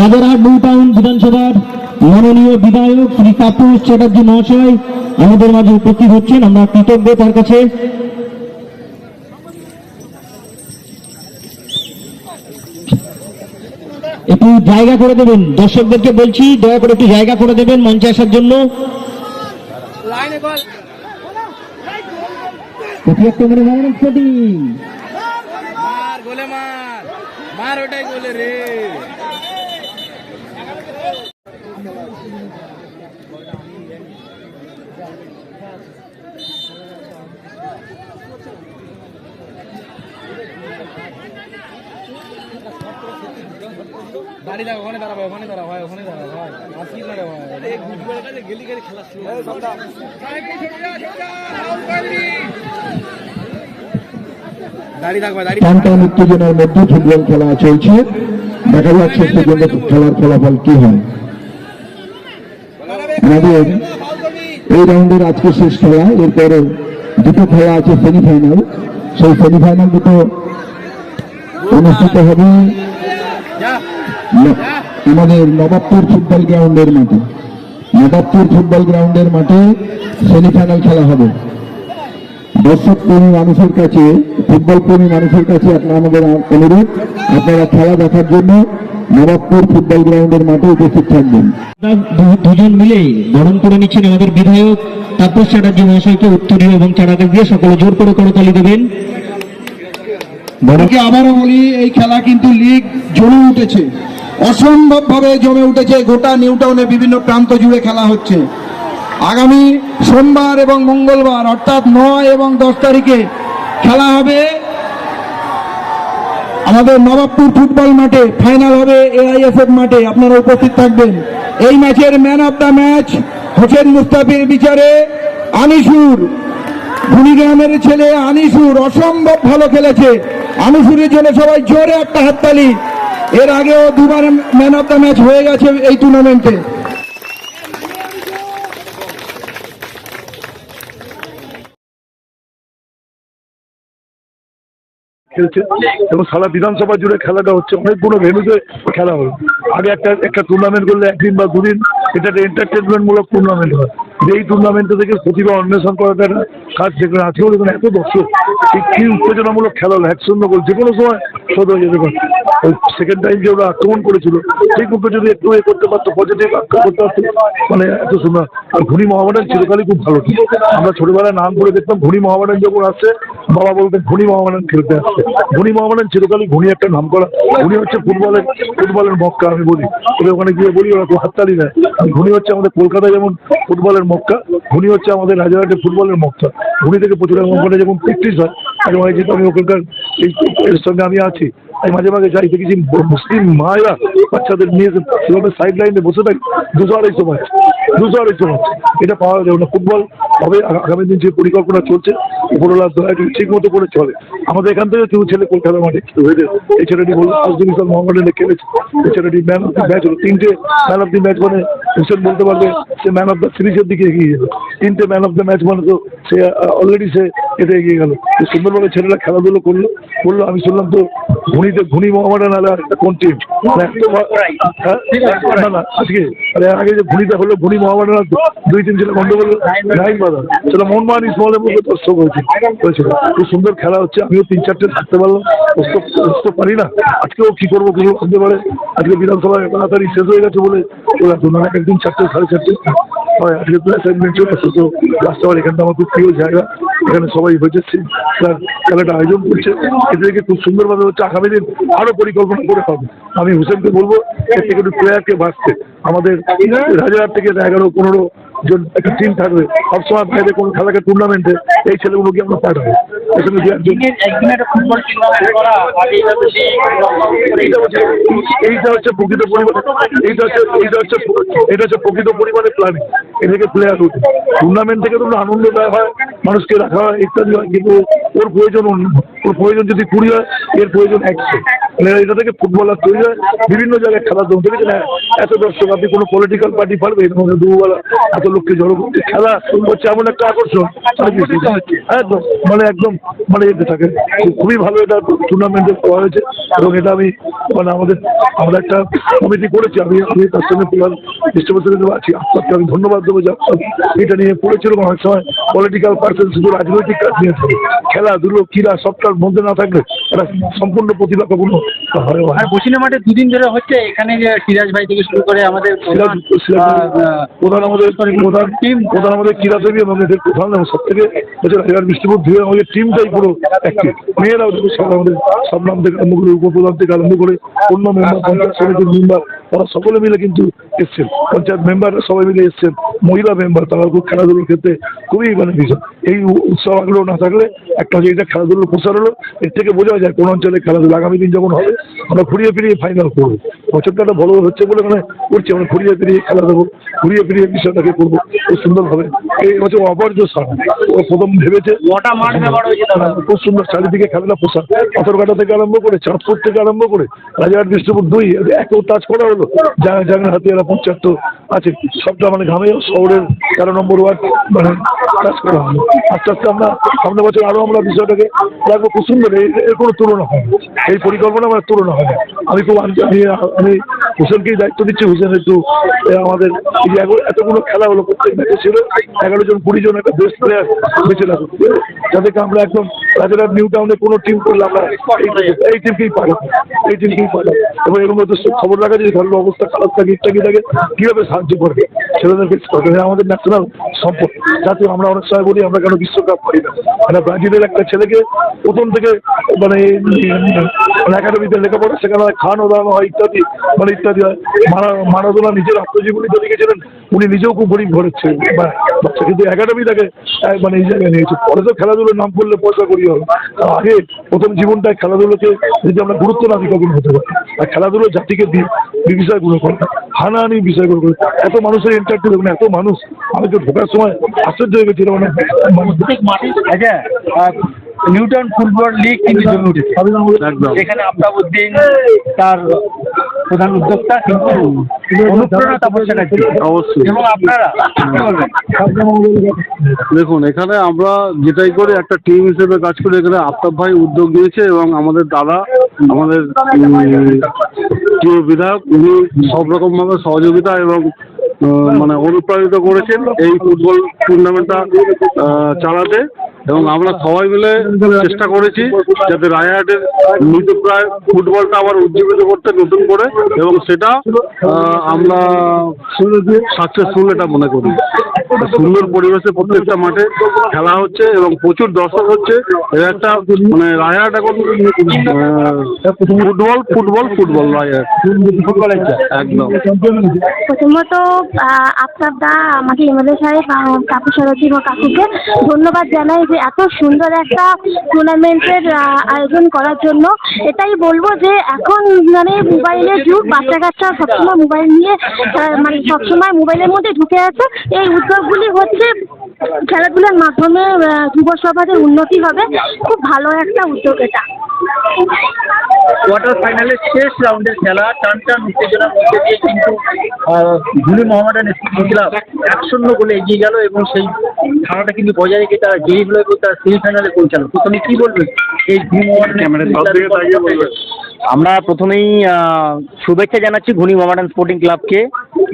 Rajarhat new town বিধানসভার মাননীয় বিধায়ক শ্রী তাপস চ্যাটার্জি মহাশয় আমাদের মাঝে উপস্থিত হচ্ছেন। আমরা কৃতজ্ঞ তার কাছে। একটু জায়গা করে দেবেন। দর্শকদেরকে বলছি দয়া করে একটু জায়গা করে দেবেন মঞ্চে আসার জন্য। মার ওটাই গোলে রে। দাঁড়িয়ে ওখানে দাঁড়াবো ওখানে দাঁড়া ভাই ওখানে দাঁড়া কাছে গেলি গেলি খেলা শুরু দাঁড়িয়ে থাক দাঁড়িয়ে থাক। উত্তেজনার মধ্যে ফুটবল খেলা চলছে। দেখা যাচ্ছে খেলার ফলাফল কি হয়। আমাদের এই রাউন্ডের আজকে শেষ খেলা, এরপরে দুটো খেলা আছে সেমিফাইনাল সেই সেমিফাইনাল দুটো অনুষ্ঠিত হবে আমাদের নবাবপুর ফুটবল গ্রাউন্ডের মাঠে। নবাবপুর ফুটবল গ্রাউন্ডের মাঠে সেমিফাইনাল খেলা হবে। দর্শক প্রেমী মানুষের কাছে ফুটবল প্রেমী মানুষের কাছে আপনার আমাদের অনুরোধ, আপনারা খেলা দেখার জন্য নবাবপুর ফুটবল গ্রাউন্ডের মাঠে উপস্থিত থাকবেন। দুজন মিলে বরণ করে নিচ্ছেন আমাদের বিধায়ক তাপস চ্যাটার্জি মহাশয়কে উত্তরীয় এবং চারাগাছ দিয়ে সকলে জোর করে করতালি দেবেন। বড়কে আবারও বলি এই খেলা কিন্তু লিগ জমে উঠেছে। অসম্ভবভাবে জমে উঠেছে। গোটা নিউটাউনে বিভিন্ন প্রান্ত জুড়ে খেলা হচ্ছে। আগামী সোমবার এবং মঙ্গলবার অর্থাৎ নয় এবং দশ তারিখে খেলা হবে। আমাদের নবাবপুর ফুটবল মাঠে ফাইনাল হবে এআইএফএফ মাঠে, আপনারা উপস্থিত থাকবেন। এই ম্যাচের man of the match Hossain Mustafir বিচারে আনিসুর। কুড়িগ্রামের ছেলে আনিসুর, অসম্ভব ভালো খেলেছে। আনিসুরের জন্য সবাই জোরে একটা হাততালি। এর আগেও দুবার ম্যান অফ দ্য ম্যাচ হয়ে গেছে এই টুর্নামেন্টে খেলছে। এবং সারা বিধানসভা জুড়ে খেলাটা হচ্ছে। অনেকগুলো ভেনুতে খেলা হবে আগে একটা একটা টুর্নামেন্ট করলে একদিন বা দুদিন এটা একটা এন্টারটেনমেন্টমূলক মূলক টুর্নামেন্ট হয়। যে এই টুর্নামেন্টে থেকে প্রতিভা অন্বেষণ করাটা একটা কাজ সেখানে আজকেও দেখুন এত দর্শক কি উত্তেজনামূলক খেলা হলো, এক শূন্য গোল যে কোনো সময় শোধ হয়ে যেতে ওই সেকেন্ড টাইম যে ওরা আক্রমণ করেছিল, সেই গ্রুপে যদি একটু এ করতে পারতো পজিটিভ করতে পারতো মানে এত সুন্দর আর ঘুনি মহামাডান চিরকালই খুব ভালো ছিল। আমরা ছোটবেলায় নাম করে দেখতাম ঘুনি মহামাডান যখন আসছে, বাবা বলতেন ঘুনি মহামাডান খেলতে আসছে। ঘুনি মহামাডান চিরকালই ঘুনি একটা নাম করা ঘুনি হচ্ছে ফুটবলের ফুটবলের মক্কা, আমি বলি। ওদের ওখানে গিয়ে বলি, ওরা তো হাততালি দেয়। ঘুনি হচ্ছে আমাদের কলকাতায় যেমন ফুটবলের মক্কা ঘুনি হচ্ছে আমাদের হাজারহাটে ফুটবলের মক্কা। ঘুনি থেকে প্রচুর ওখানে যখন প্র্যাকটিস হয়, আমি ওখানে যেহেতু আমি ওখানকার এর সঙ্গে আমি আছি। আমি মাঝে মাঝে যাই, দেখেছি মুসলিম মায়েরা বাচ্চাদের নিয়ে সেভাবে সাইড লাইনে বসে থাকি দুশো আড়াইশো ম্যাচ আড়াইশো ম্যাচ এটা পাওয়া যাবে না। ফুটবল হবে আগামী দিন যে পরিকল্পনা চলছে উপরওয়ালা দয়া করে ঠিক মতো করে চলে। আমাদের এখান থেকে কেউ ছেলে কলকাতা মাঠে হয়েছে এই ছেলেটি বলল ফার্স্ট ডিভিশন মোহাম্মডানে খেলেছে। এই ছেলেটি ম্যান অফ দি ম্যাচ হলো। তিনটে ম্যান অফ দি ম্যাচ মানে হোসেন বলতে পারবে সে ম্যান অফ দ্য সিরিজের দিকে এগিয়ে গেল। তিনটে ম্যান অফ দ্য ম্যাচ মানে তো সে অলরেডি সে এটা এগিয়ে গেল। সুন্দরভাবে ছেলেরা খেলাধুলো করল। বলল আমি শুনলাম তো ঘুনিতে ঘুনি মোহাম্মডান আর কোন টিম না না আজকে। আরে আগে যে ঘুনিতে হলো ঘুনি মোহাম্মডান দুই তিন গন্ডগোল বাজার সেটা মধ্যে হয়েছে, হয়েছিল। খুব সুন্দর খেলা হচ্ছে, আমিও তিন চারটে থাকতে পারলাম, বুঝতে পারি না। আজকেও কি করব কিছু পারে। আজকে বিধানসভায় তাড়াতাড়ি শেষ হয়ে গেছে বলে একদিন চারটে, সাড়ে চারটে। হয়, আজকে অ্যাসাইনমেন্ট চলে আসছে, তো রাস্তাবার এখানটা আমার খুব প্রিয় জায়গা। এখানে সবাই হয়েছে স্যার খেলাটা আয়োজন করছে। এদেরকে খুব সুন্দরভাবে হচ্ছে আগামী দিন আরও পরিকল্পনা করে পাবো। আমি হোসেনকে বলব, এর থেকে একটু প্লেয়ারকে বাঁচতে। আমাদের রাজারহাট থেকে এগারো পনেরো জন একটা টিম থাকবে। সবসময় বাইরে কোনো খেলাকে টুর্নামেন্টে এই ছেলেগুলোকে আমরা পাঠাবো এখানে দু একজন এইটা হচ্ছে প্রকৃত পরিমাণে এইটা হচ্ছে এইটা হচ্ছে এটা হচ্ছে প্রকৃত পরিমাণে প্ল্যানিং এটাকে প্লেয়ার উঠে টুর্নামেন্ট থেকে তো আনন্দ দেওয়া হয় মানুষকে রাখা হয় ইত্যাদি হয় কিন্তু ওর প্রয়োজন অন্য ওর প্রয়োজন যদি কুড়ি হয় এর প্রয়োজন একশো। মানে এটা থেকে ফুটবলার তৈরি হয় বিভিন্ন জায়গায় খেলার জন্য দেখেছেন হ্যাঁ, এত দর্শক আপনি কোনো পলিটিক্যাল পার্টি পারবে এর মধ্যে দুবেলা এত লোককে জড়ো করতে। খেলা হচ্ছে এমন একটা আকর্ষণ। একদম মানে একদম মানে এতে থাকে। খুব- খুবই ভালো এটা টুর্নামেন্টে পাওয়া হয়েছে। এবং এটা আমি মানে আমাদের আমরা একটা কমিটি করেছি আমি আমি তার সঙ্গে প্রধান ডিস্ট্রিবিউটর আছি আপনাকে আমি ধন্যবাদ দেবো যে এটা নিয়ে পড়েছিল অনেক সময় পলিটিক্যাল পার্সন শুধু রাজনৈতিক কাজ নিয়ে খেলাধুলো ক্রীড়া সবটার মধ্যে না থাকলে এটা সম্পূর্ণ প্রতিভা কখনো আর বসিনা মাঠে দুদিন ধরে হচ্ছে এখানে যে সিরাজ ভাই থেকে শুরু করে আমাদের প্রধান, প্রধান আমাদের প্রধান টিম প্রধান আমাদের এবং এদের প্রধান এবং সব থেকে এবার বিষ্ণুপুর ধুয়ে আমাদের টিমটাই পুরো active। মেয়েরাও দেখো সব আমাদের সব নাম থেকে আরম্ভ করে উপপ্রধান থেকে আরম্ভ করে অন্য মেম্বার পঞ্চায়েত সমিতির মেম্বার তারা সকলে মিলে কিন্তু এসছেন পঞ্চায়েত মেম্বার সবাই মিলে এসছেন মহিলা মেম্বার তারা খুব খেলাধুলোর ক্ষেত্রে খুবই মানে বিষয় এই উৎসব আগ্রহ না থাকলে একটা যে এটা খেলাধুলোর প্রসার হলো এর থেকে বোঝা যায় কোন অঞ্চলে খেলাধুলো আগামী দিন যখন হবে আমরা ঘুরিয়ে ফিরিয়ে ফাইনাল করব। বছরটা একটা ভালো হচ্ছে বলে মানে করছি আমরা ঘুরিয়ে ফিরিয়ে খেলা দেবো ঘুরিয়ে ফিরিয়ে বিষয়টাকে করব খুব সুন্দরভাবে। এই বছর অপর্য সার ও প্রথম ভেবেছে। দাদা? খুব সুন্দর চারিদিকে খেলাটা পোশাক পাথরঘাটা থেকে আরম্ভ করে চাঁদপুর থেকে আরম্ভ করে রাজারহাট বিষ্ণুপুর দুই একেও টাচ করা হলো। জানা জানা হাতে তো পঞ্চায়েত আছে। সবটা মানে ঘামে শহরের তেরো নম্বর ওয়ার্ড মানে টাচ করা। হলো আস্তে আস্তে আমরা সামনের বছর আরও আমরা বিষয়টাকে রাখব খুব সুন্দর। এর কোনো তুলনা হয় এই পরিকল্পনা আমার তুলনা হয় আমি খুব আমি আমি হোসেনকেই দায়িত্ব দিচ্ছি। হোসেন একটু আমাদের এতগুলো খেলা হলো প্রত্যেক ম্যাচে ছিল। এগারো জন, কুড়ি জন একটা বেস্ট প্লেয়ার রাখুন যাদেরকে আমরা একদম রাজারহাট নিউ টাউনে কোনো টিম করলে আমরা এই- টিমকেই পাঠাবো। এই টিমকেই পাঠাবো। এবং এর মধ্যে খবর রাখা যদি ঘরের অবস্থা খারাপ থাকে ইত্যাদি থাকে কীভাবে সাহায্য করবে? ছেলেদেরকে আমাদের ন্যাশনাল সম্পদ। যাতে আমরা অনেক সময় বলি, আমরা কেন বিশ্বকাপ পারি না? একটা ব্রাজিলের একটা ছেলেকে প্রথম থেকে মানে মানে একাডেমিতে লেখাপড়া সেখানে খাওয়ানো দাওয়ানো হয়, ইত্যাদি মানে ইত্যাদি হয়। মারা মারাদোনা নিজের আত্মজীবনীতে লিখেছিলেন, উনি নিজেও খুব গরিব ঘরের বাচ্চা। কিন্তু একাডেমি তাকে মানে এই জায়গায় নিয়েছে। পরে তো খেলাধুলোর নাম করলে পয়সা করি হবে। আগে প্রথম জীবনটায় খেলাধুলোকে যদি আমরা গুরুত্ব না দিই কখন হতে পারে। আর খেলাধুলো জাতিকে দিই বিষয়গুলো করে। হানাহানি বিষয়গুলো করে এত মানুষের এন্টারটেন মানে এত মানুষ। আমি তো ঢোকার সময় আশ্চর্য হয়ে গেছিল মানে আচ্ছা নিউটন ফুটবল লিগ কিন্তু জমে উঠেছে। যেখানে আফতাবুদ্দিন তার প্রধান উদ্যোক্তা কিন্তু অনুপ্রেরণা তাপস চ্যাটার্জি। অবশ্যই। এবং আপনারা দেখুন এখানে আমরা যেটাই করে একটা টিম হিসেবে কাজ করি। এখানে আফতাব ভাই উদ্যোগ নিয়েছে এবং আমাদের দাদা আমাদের প্রিয় বিধায়ক, উনি সব রকমভাবে সহযোগিতা এবং মানে অনুপ্রাণিত করেছেন এই ফুটবল টুর্নামেন্টটা চালাতে। এবং আমরা সবাই মিলে চেষ্টা করেছি যাতে রায়হাটের মৃতপ্রায় ফুটবলটা আবার উজ্জীবিত করতে নতুন করে এবং সেটা আমরা সাকসেসফুল এটা মনে করি। সুন্দর পরিবেশে প্রত্যেকটা মাঠে খেলা হচ্ছে এবং প্রচুর দর্শক হচ্ছে। এর একটা মানে রায়হাট এখন ফুটবল ফুটবল ফুটবল রায়হাট। একদম। প্রথমত আপনার দা আমাকে এমএলএ সাহেব কাকু সারথী এবং কাকুকে ধন্যবাদ জানাই যে এত সুন্দর একটা টুর্নামেন্টের আয়োজন করার জন্য। এটাই বলব যে এখন মানে মোবাইলের যুগ বাচ্চা কাচ্চা সবসময় মোবাইল নিয়ে মানে সবসময় মোবাইলের মধ্যে ঢুকে আছে। এই উদ্যোগগুলি হচ্ছে খেলাধুলার মাধ্যমে যুব সমাজের উন্নতি হবে। খুব ভালো একটা উদ্যোগ এটা। কোয়ার্টার ফাইনালের শেষ রাউন্ডের খেলা টান টান উত্তেজনার মধ্যে দিয়ে কিন্তু ধুলি মোহামেডান স্পোর্টিং ক্লাব এক শূন্য গোলে এগিয়ে গেল এবং সেই ধারাটা কিন্তু বজায় রেখে তারা জয়ী হলো এবং তারা সেমিফাইনালে পৌঁছালো। প্রথমে কি বলবেন এই আমরা প্রথমেই শুভেচ্ছা জানাচ্ছি ঘুনি মোহামেডান স্পোর্টিং ক্লাবকে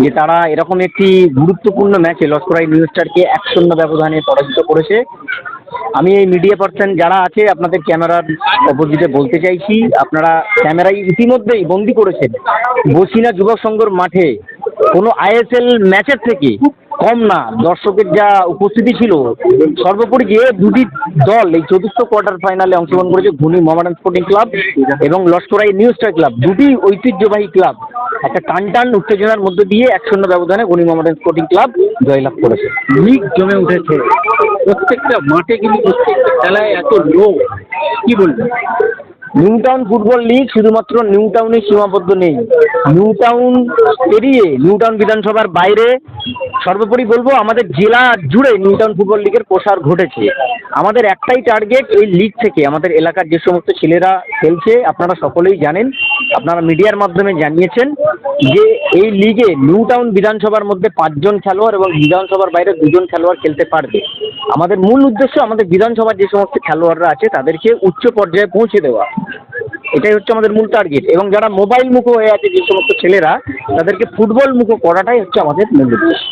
যে তারা এরকম একটি গুরুত্বপূর্ণ ম্যাচে লস্করাই নিউ স্টারকে এক শূন্য ব্যবধানে পরাজিত করেছে। আমি এই মিডিয়া পার্সন যারা আছে আপনাদের ক্যামেরার অপোজিটে বলতে চাইছি আপনারা ক্যামেরায় ইতিমধ্যেই বন্দি করেছেন। বসিনা যুবক সংঘর মাঠে কোনো আইএসএল ম্যাচের থেকে কম না দর্শকের যা উপস্থিতি ছিল সর্বোপরি যে দুটি দল এই চতুর্থ কোয়ার্টার ফাইনালে অংশগ্রহণ করেছে ঘুনি মোহামেডান স্পোর্টিং ক্লাব এবং লস্করাই নিউ স্টার ক্লাব দুটি ঐতিহ্যবাহী ক্লাব একটা টান টান উত্তেজনার মধ্যে দিয়ে এক শূন্য ব্যবধানে ঘুনি মোহামেডান স্পোর্টিং ক্লাব জয়লাভ করেছে। লিগ জমে উঠেছে। প্রত্যেকটা মাঠে কিন্তু প্রত্যেকটা খেলায় এত লোক। কি বলবেন? নিউটাউন ফুটবল লিগ শুধুমাত্র নিউ টাউনে সীমাবদ্ধ নেই। নিউ টাউন পেরিয়ে নিউ বিধানসভার বাইরে সর্বোপরি বলব আমাদের জেলা জুড়ে নিউ টাউন ফুটবল লিগের প্রসার ঘটেছে। আমাদের একটাই টার্গেট এই লিগ থেকে, আমাদের এলাকার যে সমস্ত ছেলেরা খেলছে, আপনারা সকলেই জানেন, আপনারা মিডিয়ার মাধ্যমে জানিয়েছেন যে এই লিগে নিউ টাউন বিধানসভার মধ্যে পাঁচজন খেলোয়াড় এবং বিধানসভার বাইরে দুজন খেলোয়াড় খেলতে পারবে। আমাদের মূল উদ্দেশ্য আমাদের বিধানসভার যে সমস্ত খেলোয়াড়রা আছে, তাদেরকে উচ্চ পর্যায়ে পৌঁছে দেওয়া। এটাই হচ্ছে আমাদের মূল টার্গেট এবং যারা মোবাইল মুখো হয়ে আছে যে সমস্ত ছেলেরা, তাদেরকে ফুটবল মুখো করাটাই হচ্ছে আমাদের মূল উদ্দেশ্য।